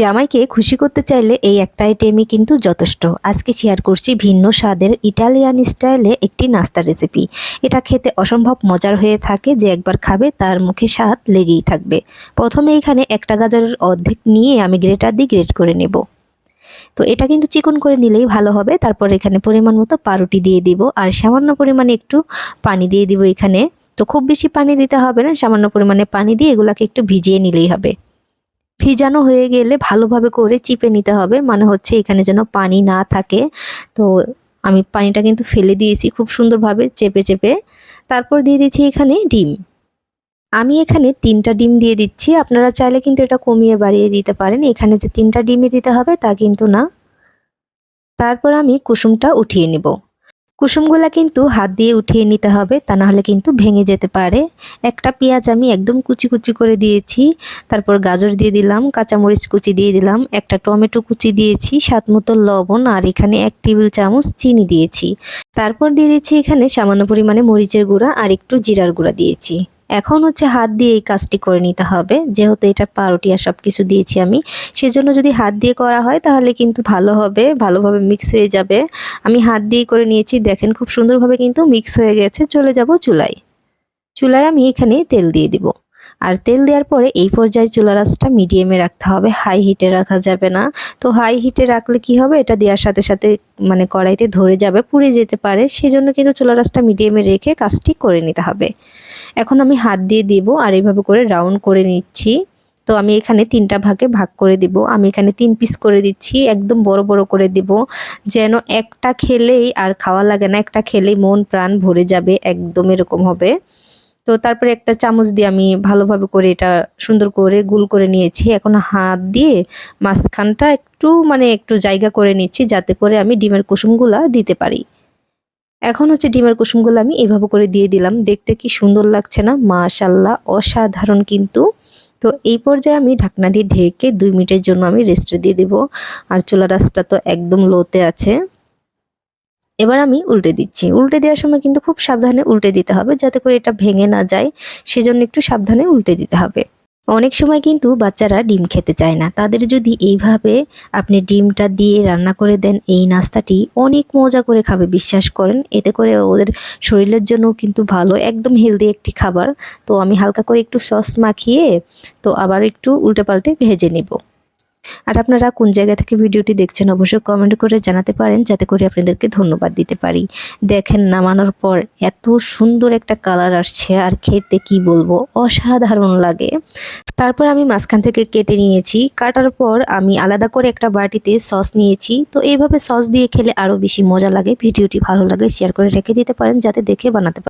জামাইকে খুশি করতে চাইলে এই একটা আইটেমই কিন্তু যথেষ্ট। আজকে শেয়ার করছি ভিন্ন স্বাদের ইটালিয়ান স্টাইলে একটি নাস্তা রেসিপি এটা খেতে অসম্ভব মজার হয়ে থাকে যে একবার খাবে তার মুখে স্বাদ লেগেই থাকবে। প্রথমে এখানে একটা গাজরের অর্ধেক নিয়ে আমি গ্রেটার দিয়ে গ্রেট করে নেব। তো এটা কিন্তু চিকন করে নিলেই ভালো হবে। তারপর এখানে পরিমাণ মতো পাউরুটি দিয়ে দিব। আর সামান্য পরিমাণে একটু পানি দিয়ে দিব এখানে। তো খুব বেশি পানি দিতে হবে না, সামান্য পরিমাণে পানি দিয়ে এগুলাকে একটু ভিজিয়ে নিলেই হবে। ভিজানো হয়ে গেলে ভালোভাবে করে চিপে নিতে হবে। মানে হচ্ছে এখানে যেন পানি না থাকে। তো আমি পানিটা কিন্তু ফেলে দিয়েছি খুব সুন্দরভাবে চেপে চেপে। তারপর দিয়ে দিচ্ছি এখানে ডিম। আমি এখানে তিনটা ডিম দিয়ে দিচ্ছি। আপনারা চাইলে কিন্তু এটা কমিয়ে বাড়িয়ে দিতে পারেন। এখানে যে তিনটা ডিমই দিতে হবে তা কিন্তু না। তারপর আমি কুসুমটা উঠিয়ে নেব। কুসুমগুলা কিন্তু হাত দিয়ে উঠিয়ে নিতে হবে, তা নাহলে কিন্তু ভেঙে যেতে পারে। একটা পেঁয়াজ আমি একদম কুচি কুচি করে দিয়েছি, তারপর গাজর দিয়ে দিলাম, কাঁচামরিচ কুচি দিয়ে দিলাম, একটা টমেটো কুচি দিয়েছি সাত মতো লবণ, আর এখানে এক টেবিল চামচ চিনি দিয়েছি। তারপর দিয়ে দিয়েছি এখানে সামান্য পরিমাণে মরিচের গুঁড়া আর একটু জিরার গুঁড়া দিয়েছি। এখন হচ্ছে হাত দিয়ে এই কাজটি করে নিতে হবে। যেহেতু এটা পাউরুটি আর সব কিছু দিয়েছি আমি, সেজন্য যদি হাত দিয়ে করা হয় তাহলে কিন্তু ভালো হবে, ভালোভাবে মিক্স হয়ে যাবে। আমি হাত দিয়ে করে নিয়েছি, দেখেন খুব সুন্দরভাবে কিন্তু মিক্স হয়ে গেছে, চলে যাব চুলায়। চুলায় আমি এখানে তেল দিয়ে দিব। আর তেল দেওয়ার পরে এই পর্যায়ে চুলা রাসটা মিডিয়ামে রাখতে হবে। হাই হিটে রাখা যাবে না। তো হাই হিটে রাখলে কি হবে? এটা দেওয়ার সাথে সাথে মানে কড়াইতে ধরে যাবে, পুড়ে যেতে পারে। সেজন্য কিন্তু চুলা রাসটা মিডিয়ামে রেখে কাজটি করে নিতে হবে। এখন আমি হাত দিয়ে দিব আর এইভাবে করে রাউন্ড করে নিচ্ছি। তো আমি এখানে তিনটা ভাগে ভাগ করে দিব। আমি এখানে তিন পিস করে দিচ্ছি। একদম বড় বড় করে দিব। যেন একটা খেলেই আর খাওয়া লাগে না, একটা খেলেই মন প্রাণ ভরে যাবে। একদম এরকম হবে। তো তারপরে একটা চামচ দিয়ে আমি ভালোভাবে করে এটা সুন্দর করে গুল করে নিয়েছি। এখন হাত দিয়ে মাঝখানটা একটু মানে একটু জায়গা করে নিচ্ছি যাতে করে আমি ডিমের কুসুমগুলা দিতে পারি। এখন হচ্ছে ডিমের কুসুমগুলো আমি এভাবে করে দিয়ে দিলাম। দেখতে কি সুন্দর লাগছে না? মাশাল্লাহ অসাধারণ কিন্তু। তো এই পর্যায়ে আমি ঢাকনা দিয়ে ঢেকে দুই মিনিটের জন্য আমি রেস্টে দিয়ে দেব। আর চুলা রাসটা তো একদম লোতে আছে। এবার আমি উল্টে দিচ্ছি। উল্টে দেওয়ার সময় কিন্তু খুব সাবধানে উল্টে দিতে হবে যাতে করে এটা ভেঙে না যায়। সেজন্য একটু সাবধানে উল্টে দিতে হবে। অনেক সময় কিন্তু বাচ্চারা ডিম খেতে চায় না। তাদের যদি এইভাবে আপনি ডিমটা দিয়ে রান্না করে দেন, এই নাস্তাটি অনেক মজা করে খাবে, বিশ্বাস করেন। এতে করে ওদের শরীরের জন্য কিন্তু ভালো, একদম হেলদি একটি খাবার। তো আমি হালকা করে একটু সস মাখিয়ে, তো আবার একটু উল্টে পাল্টে ভেজে নেব। আর আপনারা কোন জায়গা থেকে ভিডিওটি দেখছেন অবশ্যই কমেন্ট করে জানাতে পারেন, যাতে করে আপনাদেরকে ধন্যবাদ দিতে পারি। দেখেন নামানোর পর এত সুন্দর একটা কালার আসছে, আর খেতে কি বলব? অসাধারণ লাগে। তারপর আমি মাঝখান থেকে কেটে নিয়েছি। কাটার পর আমি আলাদা করে একটা বাটিতে সস নিয়েছি। তো এইভাবে সস দিয়ে খেলে আরও বেশি মজা লাগে। ভিডিওটি ভালো লাগে শেয়ার করে রেখে দিতে পারেন, যাতে দেখে বানাতে